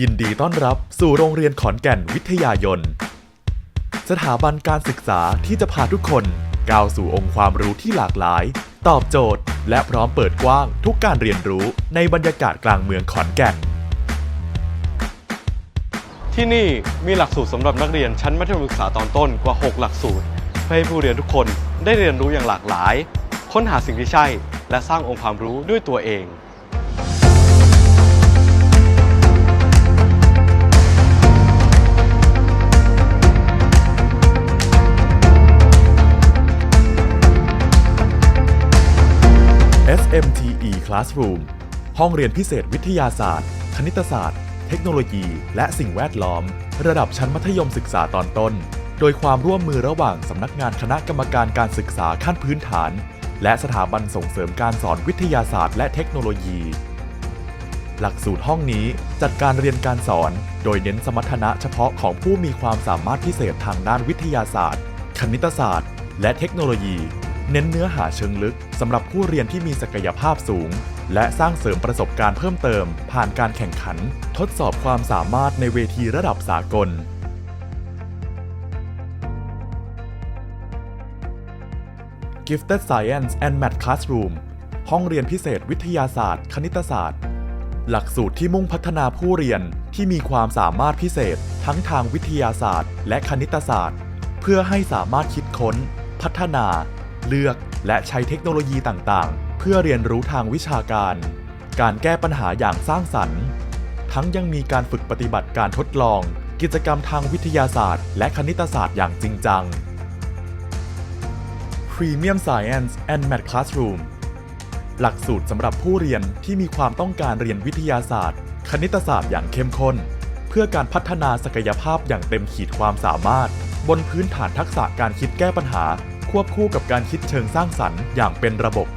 ยินดีต้อนรับสู่โรงเรียนขอนแก่นวิทยายน สถาบันการศึกษาที่จะพาทุกคนก้าวสู่องค์ความรู้ที่หลากหลาย ตอบโจทย์ และพร้อมเปิดกว้างทุกการเรียนรู้ในบรรยากาศกลางเมืองขอนแก่น ที่นี่มีหลักสูตรสำหรับนักเรียนชั้นมัธยมศึกษาตอนต้นกว่า 6 หลักสูตร เพื่อให้ผู้เรียนทุกคนได้เรียนรู้อย่างหลากหลาย ค้นหาสิ่งที่ใช่ และสร้างองค์ความรู้ด้วยตัวเอง SMTE Classroom ห้องเรียนพิเศษวิทยาศาสตร์ คณิตศาสตร์ เทคโนโลยี และสิ่งแวดล้อม ระดับชั้นมัธยมศึกษาตอนต้น โดยความร่วมมือระหว่างสำนักงานคณะกรรมการการศึกษาขั้นพื้นฐาน และสถาบันส่งเสริมการสอนวิทยาศาสตร์ และเทคโนโลยี หลักสูตรห้องนี้จัดการเรียนการสอน โดยเน้นสมรรถนะเฉพาะของผู้มีความสามารถพิเศษทางด้านวิทยาศาสตร์ คณิตศาสตร์ และเทคโนโลยี เน้นเนื้อหาเชิงลึกสำหรับผู้เรียนที่มีศักยภาพสูง และสร้างเสริมประสบการณ์เพิ่มเติม ผ่านการแข่งขัน ทดสอบความสามารถในเวทีระดับสากล Gifted Science and Math Classroom ห้องเรียนพิเศษวิทยาศาสตร์ คณิตศาสตร์ หลักสูตรที่มุ่งพัฒนาผู้เรียนที่มีความสามารถพิเศษ ทั้งทางวิทยาศาสตร์ และคณิตศาสตร์ เพื่อให้สามารถคิดค้น พัฒนา เลือกและใช้เทคโนโลยีต่างๆ เพื่อเรียนรู้ทางวิชาการ การแก้ปัญหาอย่างสร้างสรรค์ ทั้งยังมีการฝึกปฏิบัติการทดลอง กิจกรรมทางวิทยาศาสตร์ และคณิตศาสตร์อย่างจริงจัง Premium Science and Math Classroom หลักสูตรสำหรับผู้เรียนที่มีความต้องการเรียนวิทยาศาสตร์ คณิตศาสตร์อย่างเข้มข้น เพื่อการพัฒนาศักยภาพอย่างเต็มขีดความสามารถ บนพื้นฐานทักษะการคิดแก้ปัญหา ควบคู่กับการคิดเชิงสร้างสรรค์อย่างเป็นระบบ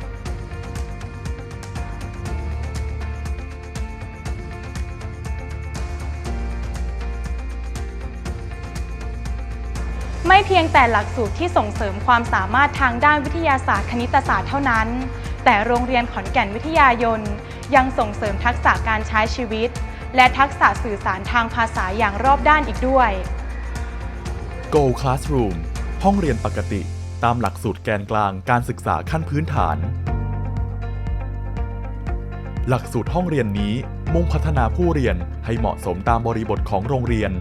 ไม่เพียงแต่หลักสูตรที่ส่งเสริมความสามารถทางด้านวิทยาศาสตร์คณิตศาสตร์เท่านั้น แต่โรงเรียนขอนแก่นวิทยายนยังส่งเสริมทักษะการใช้ชีวิต และทักษะสื่อสารทางภาษาอย่างรอบด้านอีกด้วย Go Classroom ห้องเรียนปกติ ตามหลักสูตรแกนกลางการศึกษาขั้นพื้นฐาน หลักสูตรห้องเรียนนี้มุ่งพัฒนาผู้เรียนให้เหมาะสมตามบริบทของโรงเรียน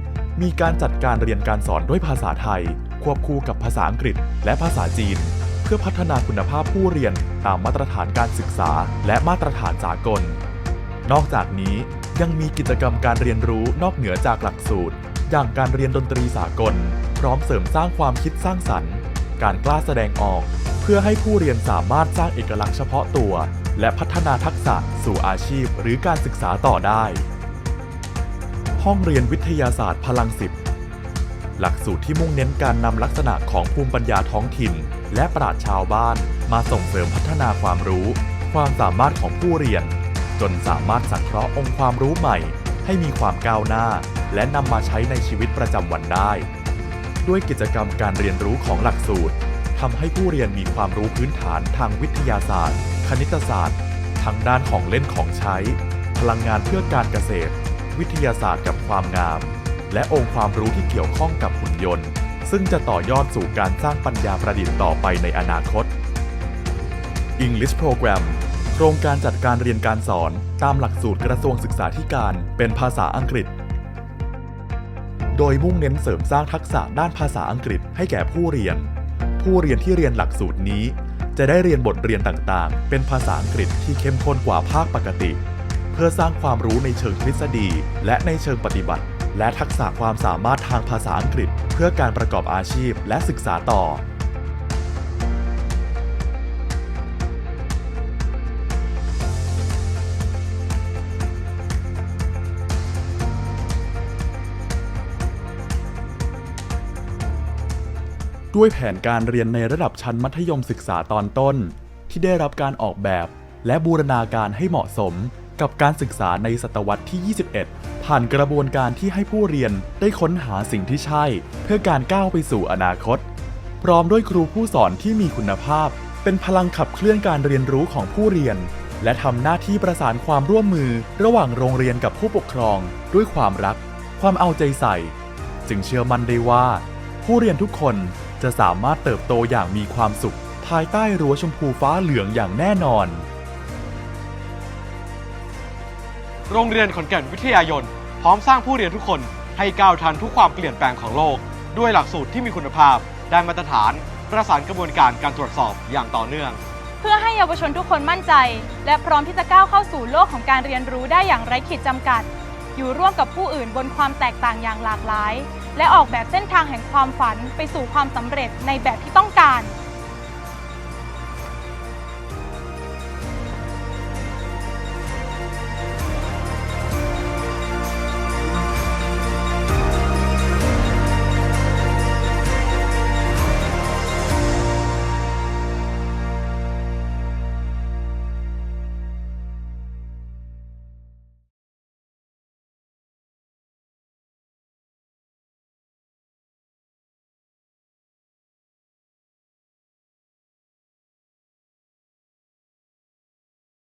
มีการจัดการเรียนการสอนด้วยภาษาไทย ควบคู่กับภาษาอังกฤษ และภาษาจีน เพื่อพัฒนาคุณภาพผู้เรียนตามมาตรฐานการศึกษา และมาตรฐานสากล นอกจากนี้ยังมีกิจกรรมการเรียนรู้นอกเหนือจากหลักสูตร อย่างการเรียนดนตรีสากล พร้อมเสริมสร้างความคิดสร้างสรรค์ การกล้าแสดงออก เพื่อให้ผู้เรียนสามารถสร้างเอกลักษณ์เฉพาะตัว และพัฒนาทักษะสู่อาชีพหรือการศึกษาต่อได้ ห้องเรียนวิทยาศาสตร์พลังสิบหลักสูตรที่มุ่งเน้นการนำลักษณะของภูมิปัญญาท้องถิ่น และปราชญ์ชาวบ้านมาส่งเสริมพัฒนาความรู้ ความสามารถของผู้เรียน จนสามารถสังเคราะห์องค์ความรู้ใหม่ ให้มีความก้าวหน้า และนำมาใช้ในชีวิตประจำวันได้ ด้วยกิจกรรมการเรียนรู้ของหลักสูตรทำให้ผู้เรียนมีความรู้พื้นฐานทางวิทยาศาสตร์ คณิตศาสตร์ ทั้งด้านของเล่นของใช้ พลังงานเพื่อการเกษตร วิทยาศาสตร์กับความงาม และองค์ความรู้ที่เกี่ยวข้องกับหุ่นยนต์ ซึ่งจะต่อยอดสู่การสร้างปัญญาประดิษฐ์ต่อไปในอนาคต English Program โครงการจัดการเรียนการสอนตามหลักสูตรกระทรวงศึกษาธิการเป็นภาษาอังกฤษ โดยมุ่งเน้นเสริมสร้างทักษะด้านภาษาอังกฤษให้แก่ผู้เรียน ผู้เรียนที่เรียนหลักสูตรนี้ จะได้เรียนบทเรียนต่างๆ เป็นภาษาอังกฤษที่เข้มข้นกว่าภาคปกติ เพื่อสร้างความรู้ในเชิงทฤษฎี และในเชิงปฏิบัติ และทักษะความสามารถทางภาษาอังกฤษ เพื่อการประกอบอาชีพและศึกษาต่อ ด้วยแผนการเรียนในระดับชั้นมัธยมศึกษาตอนต้น ที่ได้รับการออกแบบ และบูรณาการให้เหมาะสมกับการศึกษาในศตวรรษที่ 21 ผ่านกระบวนการที่ให้ผู้เรียนได้ค้นหาสิ่งที่ใช่ เพื่อการก้าวไปสู่อนาคต พร้อมด้วยครูผู้สอนที่มีคุณภาพ เป็นพลังขับเคลื่อนการเรียนรู้ของผู้เรียน และทำหน้าที่ประสานความร่วมมือระหว่างโรงเรียนกับผู้ปกครอง ด้วยความรัก ความเอาใจใส่ จึงเชื่อมั่นได้ว่า ผู้เรียนทุกคน จะสามารถเติบโตอย่างมีความสุข ภายใต้รั้วชมพูฟ้าเหลืองอย่างแน่นอน โรงเรียนขอนแก่นวิทยายน พร้อมสร้างผู้เรียนทุกคนให้ก้าวทันทุกความเปลี่ยนแปลงของโลก ด้วยหลักสูตรที่มีคุณภาพ ได้มาตรฐาน ประสานกระบวนการการตรวจสอบอย่างต่อเนื่อง เพื่อให้เยาวชนทุกคนมั่นใจ และพร้อมที่จะก้าวเข้าสู่โลกของการเรียนรู้ได้อย่างไร้ขีดจำกัด อยู่ร่วมกับผู้อื่นบนความแตกต่างอย่างหลากหลาย และออกแบบเส้นทางแห่งความฝันไปสู่ความสำเร็จในแบบที่ต้องการ